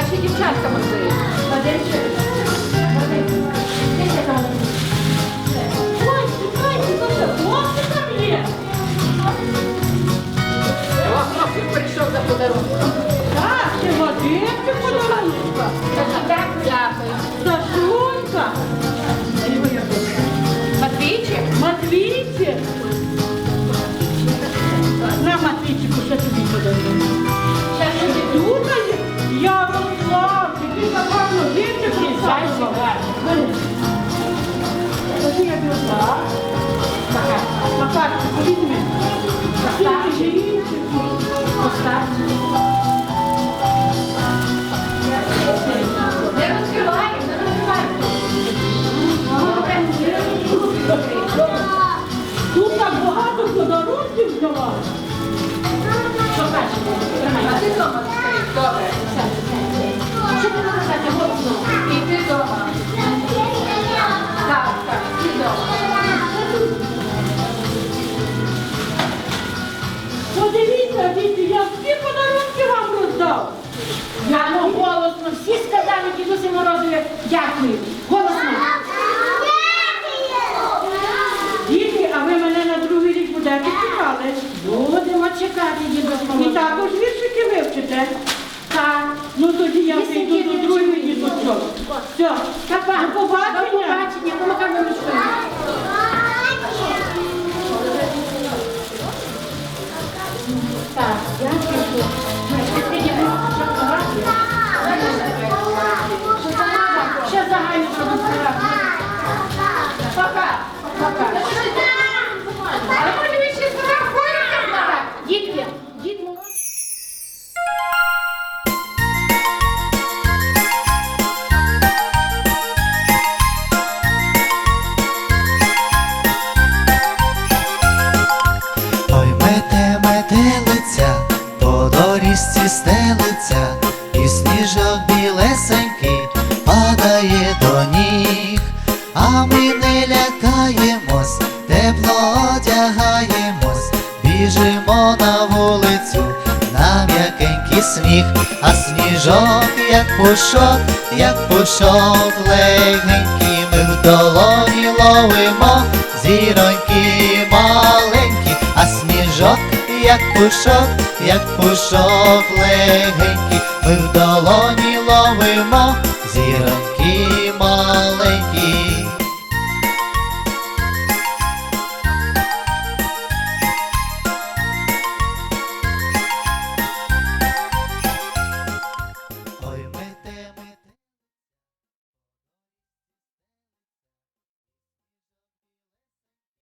Наші дівчатка можливо. Він ну прийшов за подарунком. Так, ти годинки подарунка. Так, дякую. Сашунка. Матвійчик? Матвійчик. На Матвійчику ще тобі подарунок. Макар, візьми. Постав. Постав. Не розкривай, не розкривай. Тут так багато подарунків для вас. Що перше? А ти вдома Я ну голосно, всі сказали дідусі Морозові дякую. Голосно. Діти, а ви мене на другий рік будете чекати? Будемо чекати, дідусь. І також віршики вивчите? Так. Ну тоді я прийду до другої дідусьок. Все, Капа, до побачення. Стелиться, і сніжок білесенький падає до ніг, а ми не лякаємось, тепло одягаємось, біжимо на вулицю, на м'якенький сніг, а сніжок, як пушок, як пушок легенький, ми в долоні ловимо зіроньки як пушок, як пушок легенький, ми в долоні ловимо